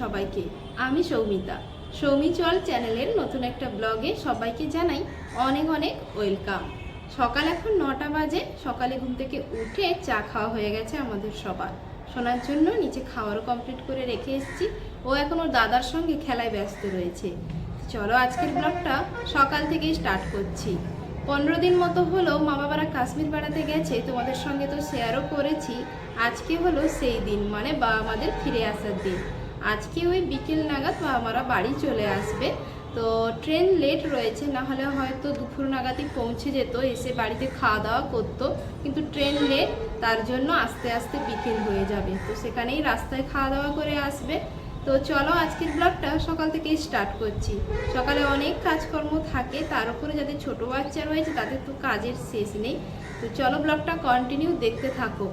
সবাইকে। আমি সৌমিতা। সৌমি চল চ্যানেলের নতুন একটা ব্লগে সবাইকে জানাই অনেক অনেক ওয়েলকাম। সকাল এখন নটা বাজে। সকালে ঘুম থেকে উঠে চা খাওয়া হয়ে গেছে আমাদের সবার। শোনার জন্য নিচে খাওয়ারও কমপ্লিট করে রেখে এসেছি। ও এখন ওর দাদার সঙ্গে খেলায় ব্যস্ত রয়েছে। চলো আজকের ব্লগটা সকাল থেকেই স্টার্ট করছি। পনেরো দিন মতো হলো মা বাবারা কাশ্মীর বেড়াতে গেছে, তোমাদের সঙ্গে তো শেয়ারও করেছি। আজকে হলো সেই দিন মানে বাবা মাদের ফিরে আসার দিন। আজকে ওই বিকেল নাগাদ বাবা মারা বাড়ি চলে আসবে। তো ট্রেন লেট রয়েছে, না হলে হয়তো দুপুর নাগাদই পৌঁছে যেত, এসে বাড়িতে খাওয়া দাওয়া করতো। কিন্তু ট্রেন লেট তার জন্য আস্তে আস্তে বিকেল হয়ে যাবে। তো সেখানেই রাস্তায় খাওয়া দাওয়া করে আসবে। তো চলো আজকের ব্লগটা সকাল থেকেই স্টার্ট করছি। সকালে অনেক কাজকর্ম থাকে, তার উপরে যাদের ছোট বাচ্চা রয়েছে, তাদের তো কাজের শেষ নেই। তো চলো ব্লগটা কন্টিনিউ দেখতে থাকো।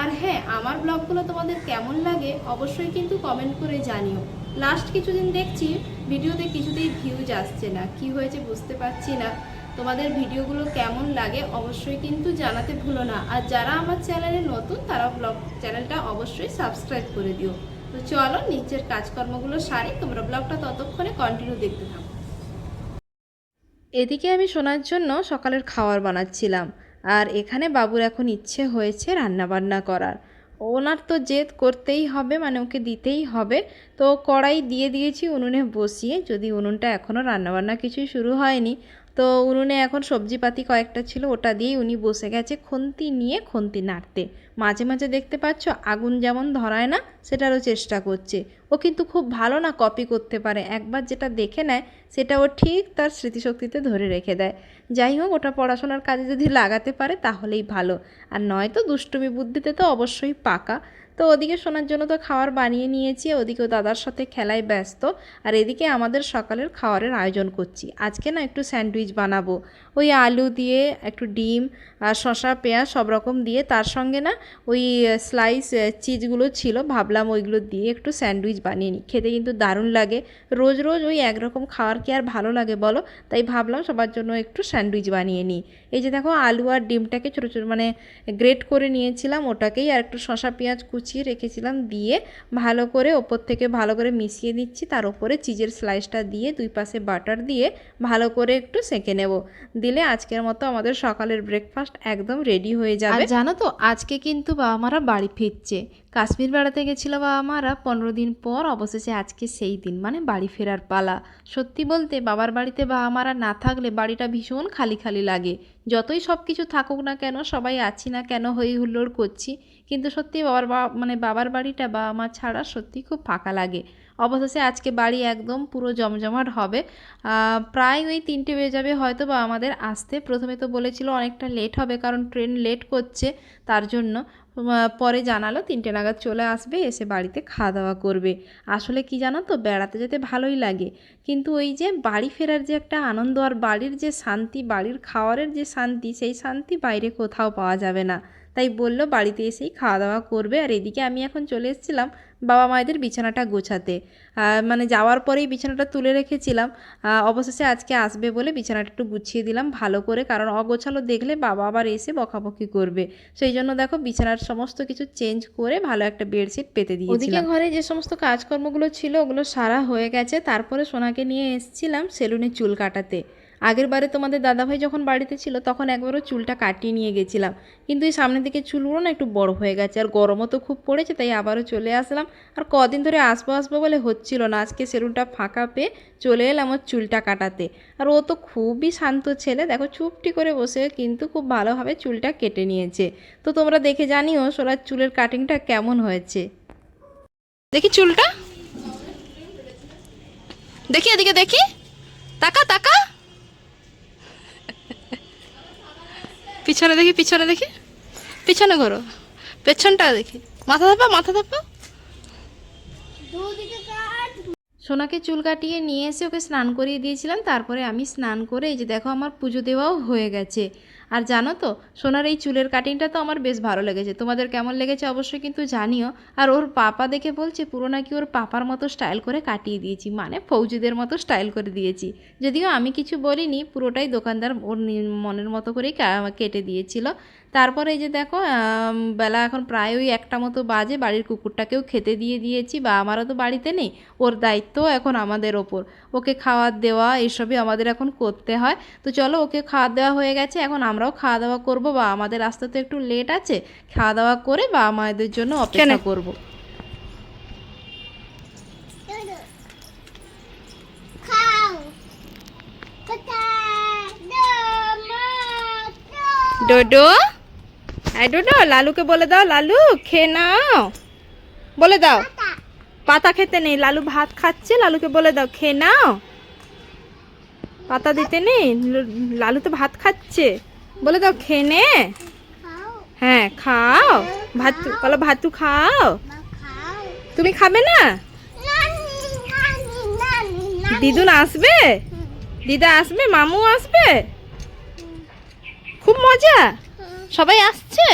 আর হ্যাঁ আমার ব্লগগুলো তোমাদের কেমন লাগে অবশ্যই কিন্তু কমেন্ট করে জানিও। লাস্ট কিছুদিন দেখছি, ভিডিওতে কিছুতেই ভিউজ আসছে না। কি হয়েছে বুঝতে পারছি না। তোমাদের ভিডিওগুলো কেমন লাগে অবশ্যই কিন্তু জানাতে ভুলো না। আর যারা আমার চ্যানেলে নতুন তারা ব্লগ চ্যানেলটা অবশ্যই সাবস্ক্রাইব করে দিও। তো চলো নিচের কাজকর্মগুলো সারি, তোমরা ব্লগটা ততক্ষণে কন্টিনিউ দেখতে থাকো। এদিকে আমি শোনার জন্য সকালের খাবার বানাচ্ছিলাম, আর এখানে বাবুর এখন ইচ্ছে হয়েছে রান্নাবান্না করার। ওনার তো জেদ করতেই হবে মানে ওকে দিতেই হবে। তো কড়াই দিয়ে দিয়েছি, উনুনে বসিয়ে, যদি উনুনটা এখনও রান্নাবান্না কিছুই শুরু হয়নি তো উনুনে এখন সবজিপাতি কয়েকটা ছিল, ওটা দিয়েই উনি বসে গেছে খুন্তি নিয়ে খুন্তি নাড়তে। মাঝে মাঝে দেখতে পাচ্ছ আগুন যেমন ধরায় না, সেটারও চেষ্টা করছে। ও কিন্তু খুব ভালো না কপি করতে পারে। একবার যেটা দেখে নেয়, সেটা ও ঠিক তার স্মৃতিশক্তিতে ধরে রেখে দেয়। যাই হোক, ওটা পড়াশোনার কাজে যদি লাগাতে পারে, তাহলেই ভালো। আর নয়তো দুষ্টুমি বুদ্ধিতে তো অবশ্যই পাকা। তো ওদিকে শোনার জন্য তো খাবার বানিয়ে নিয়েছি ওদিকে ও দাদার সাথে খেলায় ব্যস্ত। আর এদিকে আমাদের সকালের খাবারের আয়োজন করছি। আজকে না একটু স্যান্ডউইচ বানাবো। ওই আলু দিয়ে, একটু ডিম, আর শসা, পেঁয়াজ সব রকম দিয়ে তার সঙ্গে না ওই স্লাইস চিজগুলো ছিল, ভাবলাম ওইগুলো দিয়ে একটু স্যান্ডউইচ বানিয়ে নিই। খেতে কিন্তু দারুণ লাগে। রোজ রোজ ওই একরকম খাওয়ার কি আর ভালো লাগে বলো? তাই ভাবলাম সবার জন্য একটু স্যান্ডউইচ বানিয়ে নিই। এই যে দেখো আলু আর ডিমটাকে ছোটো ছোটো মানে গ্রেট করে নিয়েছিলাম, ওটাকেই আর একটু শশা পেঁয়াজ কুচিয়ে রেখেছিলাম দিয়ে ভালো করে ওপর থেকে ভালো করে মিশিয়ে দিচ্ছি তার উপরে চিজের স্লাইসটা দিয়ে দুই পাশে বাটার দিয়ে ভালো করে একটু সেঁকে নেব। দিলে আজকের মতো আমাদের সকালের ব্রেকফাস্ট একদম রেডি হয়ে যাবে। জানো তো, আজকে কিন্তু বাবা মারা বাড়ি ফিরছে। কাশ্মীর বেড়াতে গেছিল বাবা মারা পনেরো দিন পর অবশেষে আজকে সেই দিন মানে বাড়ি ফেরার পালা। সত্যি বলতে বাবার বাড়িতে বাবা মারা না থাকলে বাড়িটা ভীষণ খালি খালি লাগে। যতই সব কিছু থাকুক না কেন, সবাই আছি না কেন, হই হুল্লোড় করছি। কিন্তু সত্যি বাবার মানে বাবার বাড়িটা বাবা মা ছাড়া সত্যি খুব ফাঁকা লাগে। অবশেষে আজকে বাড়ি একদম পুরো জমজমাট হবে। প্রায় ওই তিনটে বেজে যাবে, হয়তো বা আমাদের আসতে। প্রথমে তো বলেছিল অনেকটা লেট হবে, কারণ ট্রেন লেট করছে তার জন্য। পরে জানালো তিনটে নাগাদ চলে আসবে, এসে বাড়িতে খাওয়া দাওয়া করবে। আসলে কি জানো তো, বেড়াতে যেতে ভালোই লাগে। কিন্তু ওই যে বাড়ি ফেরার যে একটা আনন্দ আর বাড়ির যে শান্তি, বাড়ির খাওয়ারের যে শান্তি, সেই শান্তি বাইরে কোথাও পাওয়া যাবে না। তাই বলল, বাড়িতে এসেই খাওয়া দাওয়া করবে। আর এদিকে আমি এখন চলে এসেছিলাম বাবা মায়েদের বিছানাটা গোছাতে। মানে যাওয়ার পরেই বিছানাটা তুলে রেখেছিলাম। অবশেষে আজকে আসবে বলে বিছানাটা একটু গুছিয়ে দিলাম ভালো করে, কারণ অগোছালো দেখলে বাবা আবার এসে বকাবকি করবে। সেই জন্য দেখো বিছানার সমস্ত কিছু চেঞ্জ করে ভালো একটা বেডশিট পেতে দিয়েছিলাম। ওদিকে ঘরে যে সমস্ত কাজকর্মগুলো ছিল ওগুলো সারা হয়ে গেছে। তারপরে সোনাকে নিয়ে এসেছিলাম সেলুনে চুল কাটাতে। আগের বারে তোমাদের দাদাভাই যখন বাড়িতে ছিল, তখন একবারও চুলটা কাটিয়ে নিয়ে গেছিলাম। কিন্তু এই সামনের দিকে চুলগুলো না একটু বড় হয়ে গেছে, আর গরমও তো খুব পড়েছে, তাই আবারও চলে আসলাম। আর কদিন ধরে আসব আসব বলে হচ্ছিল না, আজকে সেলুনটা ফাঁকা পেয়ে চলে এলাম ওর চুলটা কাটাতে। আর ও তো খুবই শান্ত ছেলে, দেখো চুপটি করে বসে কিন্তু খুব ভালোভাবে চুলটা কেটে নিয়েছে। তো তোমরা দেখে জানিও সোলার চুলের কাটিংটা কেমন হয়েছে। দেখি চুলটা। দেখি এদিকে দেখি। তাকা তাকা। পিছনে দেখি পিছনে দেখি। পিছনে ঘোরো। পেছনটা দেখি। মাথা ধাপা মাথা ধাপা সোনাকে চুল কাটিয়ে নিয়ে এসে ওকে স্নান করিয়ে দিয়েছিলাম। তারপরে আমি স্নান করে এই যে দেখো আমার পুজো দেওয়াও হয়ে গেছে। আর জানো তো, সোনার এই চুলের কাটিংটা তো আমার বেশ ভালো লেগেছে। তোমাদের কেমন লেগেছে অবশ্যই কিন্তু জানিও। আর ওর পাপা দেখে বলছে, পুরো নাকি ওর পাপার মতো স্টাইল করে কাটিয়ে দিয়েছি। মানে ফৌজিদের মতো স্টাইল করে দিয়েছি। যদিও আমি কিছু বলিনি, পুরোটাই দোকানদার ওর মনের মতো করেই কেটে দিয়েছিল। তারপরে এই যে দেখো বেলা এখন প্রায় ওই একটা মতো বাজে বাড়ির কুকুরটাকেও খেতে দিয়ে দিয়েছি বা আমারও তো বাড়িতে নেই ওর দায়িত্ব এখন আমাদের ওপর। ওকে খাওয়ার দেওয়া এসবই আমাদের এখন করতে হয়। তো চলো ওকে খাওয়া দেওয়া হয়ে গেছে এখন আমরাও খাওয়া দাওয়া করব বা আমাদের আসতে তো একটু লেট আছে খাওয়া দাওয়া করে বা আমাদের জন্য অপেক্ষা করব। খাও। ডোডো হ্যাঁ ডোডো লালুকে বলে দাও লালু খেয়ে নাও। বলে দাও। পাতা। খেতে নেই লালু ভাত খাচ্ছে লালুকে বলে দাও খেয়ে নাও। পাতা দিতে নেই লালু তো ভাত খাচ্ছে। বলে দাও খেয়ে নে। হ্যাঁ খাও। ভাত বলো ভাতু খাও। খাও। তুমি খাবে না? দিদুন আসবে? দিদা আসবে? মামু আসবে? খুব মজা। সবাই আসছে?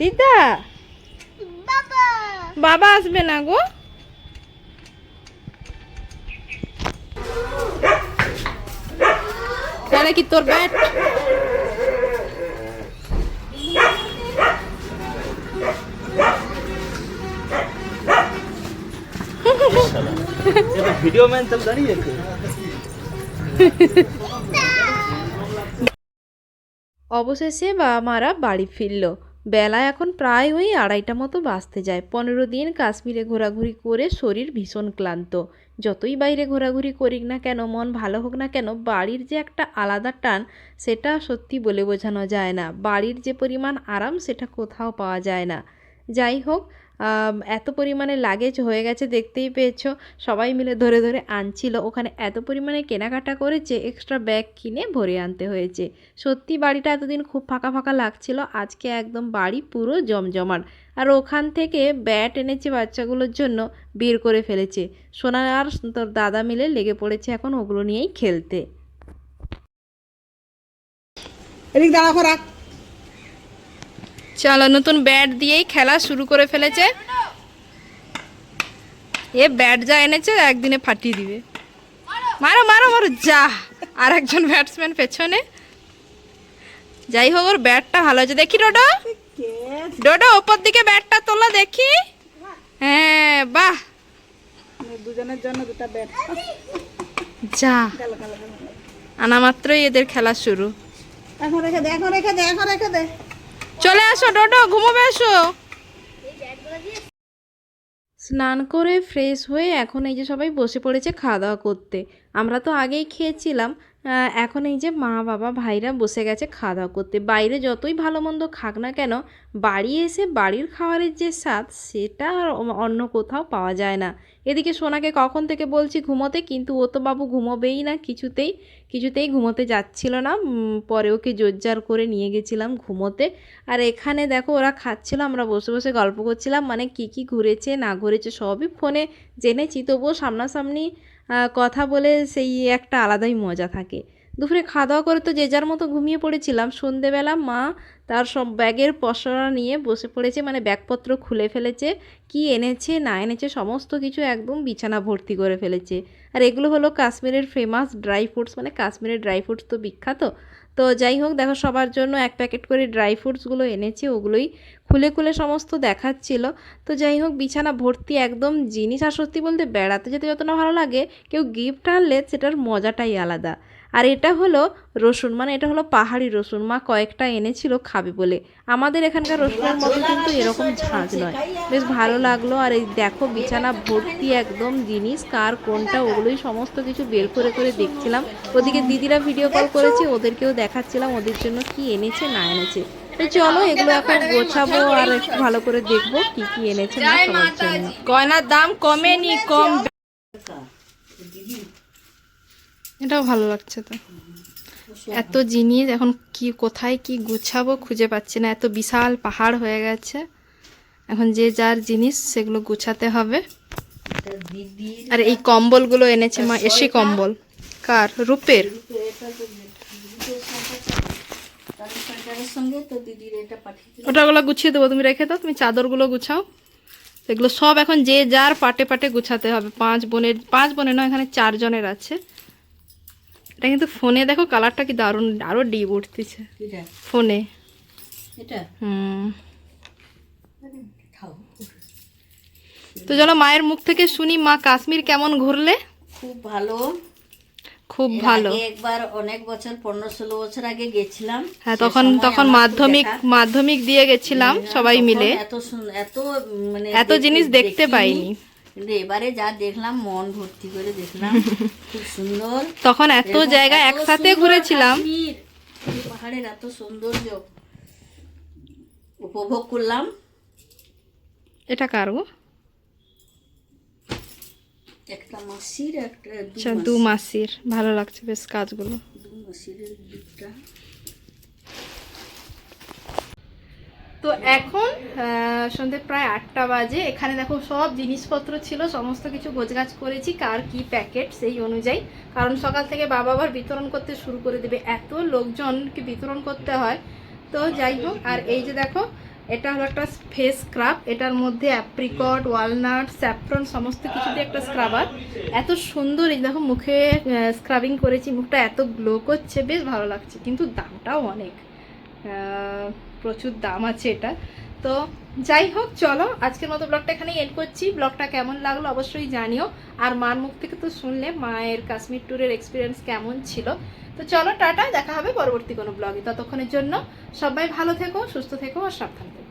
দিদা। বাবা। আসবে না গো? তাহলে কি তোর ব্যাট? ভিডিও ম্যান তো দাঁড়িয়ে অবশেষে বাবা মারা বাড়ি ফিরল। বেলা এখন প্রায় ওই আড়াইটা মতো বাঁচতে যায়। পনেরো দিন কাশ্মীরে ঘোরাঘুরি করে শরীর ভীষণ ক্লান্ত। যতই বাইরে ঘোরাঘুরি করিক না কেন, মন ভালো হোক না কেন, বাড়ির যে একটা আলাদা টান, সেটা সত্যি বলে বোঝানো যায় না। বাড়ির যে পরিমাণ আরাম, সেটা কোথাও পাওয়া যায় না। যাই হোক এত পরিমাণে লাগেজ হয়ে গেছে দেখতেই পেয়েছ। সবাই মিলে ধরে ধরে আনছিল। ওখানে এত পরিমাণে কেনাকাটা করেছে এক্সট্রা ব্যাগ কিনে ভরে আনতে হয়েছে। সত্যি বাড়িটা এতদিন খুব ফাঁকা ফাঁকা লাগছিল। আজকে একদম বাড়ি পুরো জমজমাট। আর ওখান থেকে ব্যাট এনেছে বাচ্চাগুলোর জন্য বের করে ফেলেছে। সোনা আর তোর দাদা মিলে লেগে পড়েছে এখন ওগুলো নিয়েই খেলতে। এদিক দাঁড়া রাখ। চলো নতুন ব্যাট দিয়েই খেলা শুরু করে ফেলেছে। এ ব্যাট যা এনেছে একদিনে ফাটিয়ে দিবে। মারো মারো মারো, যা। আর একজন ব্যাটসম্যান পেছনে। যাই হোক, ওর ব্যাটটা ভালো আছে দেখি, ডোডো। ডোডো, ওপর দিকে ব্যাটটা তোলা, দেখি। হ্যাঁ বাহ। দুজনের জন্য দুটো ব্যাট যা। আনা মাত্রই এদের খেলা শুরু। এখন রেখে দে, এখন রেখে দে, এখন রেখে দে। চলে আসো, ডোডো, ঘুমোবে এসো স্নান করে ফ্রেশ হয়ে এখন এই যে সবাই বসে পড়েছে খাওয়া দাওয়া করতে। আমরা তো আগেই খেয়েছিলাম এখন এই যে মা, বাবা, ভাইরা বসে গেছে খাওয়া দাওয়া করতে। বাইরে যতই ভালো মন্দ খাক না কেন, বাড়ি এসে বাড়ির খাবারের যে স্বাদ, সেটা আর অন্য কোথাও পাওয়া যায় না। এদিকে সোনাকে কখন থেকে বলছি ঘুমোতে, কিন্তু ও তো বাবু ঘুমোবেই না, কিছুতেই কিছুতেই ঘুমোতে যাচ্ছিল না। পরে ওকে জোরজার করে নিয়ে গেছিলাম ঘুমোতে। আর এখানে দেখো, ওরা খাচ্ছিল, আমরা বসে বসে গল্প করছিলাম মানে কি কি ঘুরেছে, না ঘুরেছে সবই ফোনে জেনেছি, তবুও সামনাসামনি কথা বলে সেই একটা আলাদাই মজা থাকে। দুপুরে খাওয়া দাওয়া করে তো যে যার মতো ঘুমিয়ে পড়েছিলাম। সন্ধেবেলা মা তার সব ব্যাগের পসরা নিয়ে বসে পড়েছে মানে ব্যাগপত্র খুলে ফেলেছে, কি এনেছে, না এনেছে, সমস্ত কিছু একদম বিছানা ভর্তি করে ফেলেছে। আর এগুলো হলো কাশ্মীরের ফেমাস ড্রাই ফ্রুটস মানে কাশ্মীরের ড্রাই ফ্রুটস তো বিখ্যাত। তো যাই হোক, দেখো সবার জন্য এক প্যাকেট করে ড্রাই ফ্রুটসগুলো এনেছি, ওগুলোই খুলে খুলে সমস্ত দেখাচ্ছিল। তো যাই হোক, বিছানা ভর্তি একদম জিনিস, আর সত্যি বলতে বেড়াতে যেতে যত না ভালো লাগে, কেউ গিফট আনলে সেটার মজাটাই আলাদা। আর এটা হলো রসুন মানে এটা হলো পাহাড়ি রসুন। মা কয়েকটা এনেছিল খাবে বলে। আমাদের এখানকার রসুনের মতো কিন্তু এরকম ঝাঁজ নয়। বেশ ভালো লাগল। আর এই দেখো বিছানা ভর্তি একদম জিনিস কার কোনটা ওগুলোই সমস্ত কিছু বের করে করে দেখছিলাম। ওদিকে দিদিরা ভিডিও কল করেছে ওদেরকেও দেখাচ্ছিলাম ওদের জন্য কি এনেছে না এনেছে। তো চলো এগুলো এখন গোছাবো আর একটু ভালো করে দেখব কি কি এনেছে না সবার জন্য। গয়নার দাম কমেনি কম এটাও ভালো লাগছে তো। এত জিনিস, এখন কি, কোথায় কি গুছাবো খুঁজে পাচ্ছি না। এত বিশাল পাহাড় হয়ে গেছে। এখন যে যার জিনিস, সেগুলো গুছাতে হবে। আর এই কম্বলগুলো এনেছে মা, এসি কম্বল। কার? রূপের? তাহলে সোয়েটারের সঙ্গে তো দিদির এটা পাঠিয়ে দিলাম ওটা ওগুলো গুছিয়ে দেবো, তুমি রেখে দাও, তুমি চাদরগুলো গুছাও। এগুলো সব এখন যে যার পাটে পাটে গুছাতে হবে। পাঁচ বোনের পাঁচ বোনের নয়, এখানে চারজনের আছে। এটা কিন্তু ফোনে দেখো কালারটা কি দারুণ আরও ডিপ উঠতেছে। ফোনে। এটা? হুম। তো চলো মায়ের মুখ থেকে শুনি মা কাশ্মীর কেমন ঘুরলে? খুব ভালো। খুব ভালো। একবার অনেক বছর পনেরো ষোলো বছর আগে গেছিলাম। হ্যাঁ তখন তখন মাধ্যমিক মাধ্যমিক দিয়ে গেছিলাম সবাই মিলে। এত এত মানে এত জিনিস দেখতে পাইনি। কিন্তু এবারে যা দেখলাম মন ভর্তি করে দেখলাম। খুব সুন্দর। তখন এত জায়গা একসাথে ঘুরেছিলাম। পাহাড়ের এত সৌন্দর্য। উপভোগ করলাম। এটা কার গো? একটা মাসির একটা দু আচ্ছা মাসির। ভালো লাগছে বেশ কাজগুলো। দু মাসির দিকটা। তো এখন সন্ধে প্রায় আটটা বাজে। এখানে দেখো সব জিনিসপত্র ছিল, সমস্ত কিছু গোছগাছ করেছি, কার কি প্যাকেট সেই অনুযায়ী। কারণ সকাল থেকে বাবা আবার বিতরণ করতে শুরু করে দেবে। এত লোকজনকে বিতরণ করতে হয়। তো যাই হোক, আর এই যে দেখো, এটা হলো একটা ফেস স্ক্রাব এটার মধ্যে অ্যাপ্রিকট ওয়ালনাট স্যাফরন সমস্ত কিছু দিয়ে একটা স্ক্রাবার এত সুন্দর এই দেখো মুখে স্ক্রাবিং করেছি। মুখটা এত গ্লো করছে, বেশ ভালো লাগছে। কিন্তু দামটাও অনেক। প্রচুর দাম আছে এটা। তো যাই হোক, চলো, আজকের মতো ব্লগটা এখানেই এন্ড করছি। ব্লগটা কেমন লাগল অবশ্যই জানিও। আর মার মুখ থেকে তো শুনলে মায়ের কাশ্মীর ট্যুরের এক্সপিরিয়েন্স কেমন ছিল। তো চলো, টাটা, দেখা হবে পরবর্তী কোনো ব্লগে ততক্ষণের জন্য সবাই ভালো থেকো, সুস্থ থেকো, আর সাবধান থেকো।